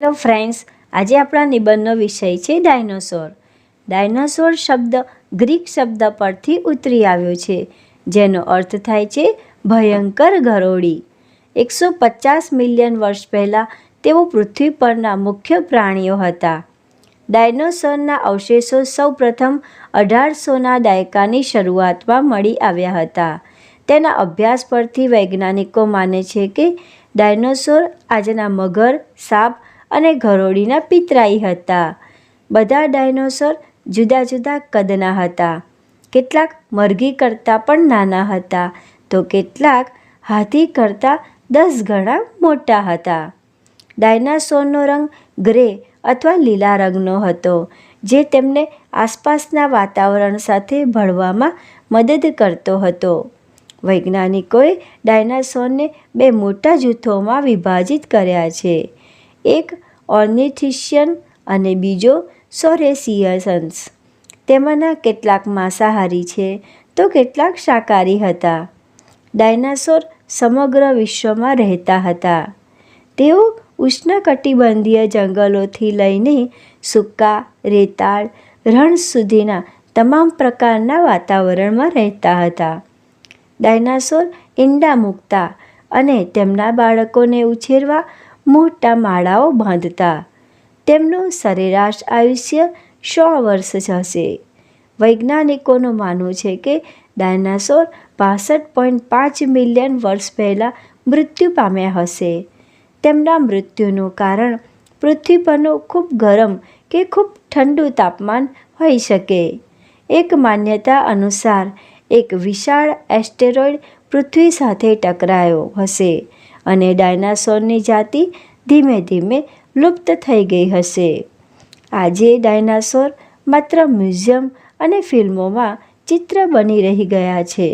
Hello friends આજે આપણા નિબંધનો વિષય છે ડાયનોસોર. ડાયનોસોર શબ્દ ગ્રીક શબ્દ પરથી ઉતરી આવ્યો છે, જેનો અર્થ થાય છે ભયંકર ગરોળી એકસો પચાસ મિલિયન વર્ષ પહેલાં તેઓ પૃથ્વી પરના મુખ્ય પ્રાણીઓ હતા. ડાયનોસોરના અવશેષો સૌપ્રથમ અઢારસોના દાયકાની શરૂઆતમાં મળી આવ્યા હતા. તેના અભ્યાસ પરથી વૈજ્ઞાનિકો માને છે કે ડાયનોસોર આજના મગર, સાપ અને ઘરોડીના પિતરાઈ હતા. બધા ડાયનોસોર જુદા જુદા કદના હતા. કેટલાક મરઘી કરતાં પણ નાના હતા. તો કેટલાક હાથી કરતાં દસ ગણા મોટા હતા. ડાયનાસોરનો રંગ ગ્રે અથવા લીલા રંગનો હતો, જે તેમને આસપાસના વાતાવરણ સાથે ભળવામાં મદદ કરતો હતો. વૈજ્ઞાનિકોએ ડાયનાસોરને બે મોટા જૂથોમાં વિભાજિત કર્યા છે. એક ઓર્નિથિશિયન અને બીજો સોરેસિયસન્સ તેમાંના કેટલાક માંસાહારી છે તો કેટલાક શાકાહારી હતા. ડાયનાસોર સમગ્ર વિશ્વમાં રહેતા હતા. તેઓ ઉષ્ણકટિબંધીય જંગલોથી લઈને સૂકા, રેતાળ, રણ સુધીના તમામ પ્રકારના વાતાવરણમાં રહેતા હતા. ડાયનાસોર ઈંડા મૂકતા અને તેમના બાળકોને ઉછેરવા મોટા માળાઓ બાંધતા. તેમનું સરેરાશ આયુષ્ય સો વર્ષ હશે વૈજ્ઞાનિકોનું માનવું છે કે ડાયનાસોર બાસઠ પોઈન્ટ પાંચ મિલિયન વર્ષ પહેલાં મૃત્યુ પામ્યા હશે. તેમના મૃત્યુનું કારણ પૃથ્વી પરનું ખૂબ ગરમ કે ખૂબ ઠંડુ તાપમાન હોઈ શકે. એક માન્યતા અનુસાર, એક વિશાળ એસ્ટેરોઇડ પૃથ્વી સાથે ટકરાયો હશે. અને ડાયનાસોરની જાતિ ધીમે ધીમે લુપ્ત થઈ ગઈ હશે. આજે ડાયનાસોર માત્ર મ્યુઝિયમ અને ફિલ્મોમાં ચિત્ર બની રહી ગયા છે.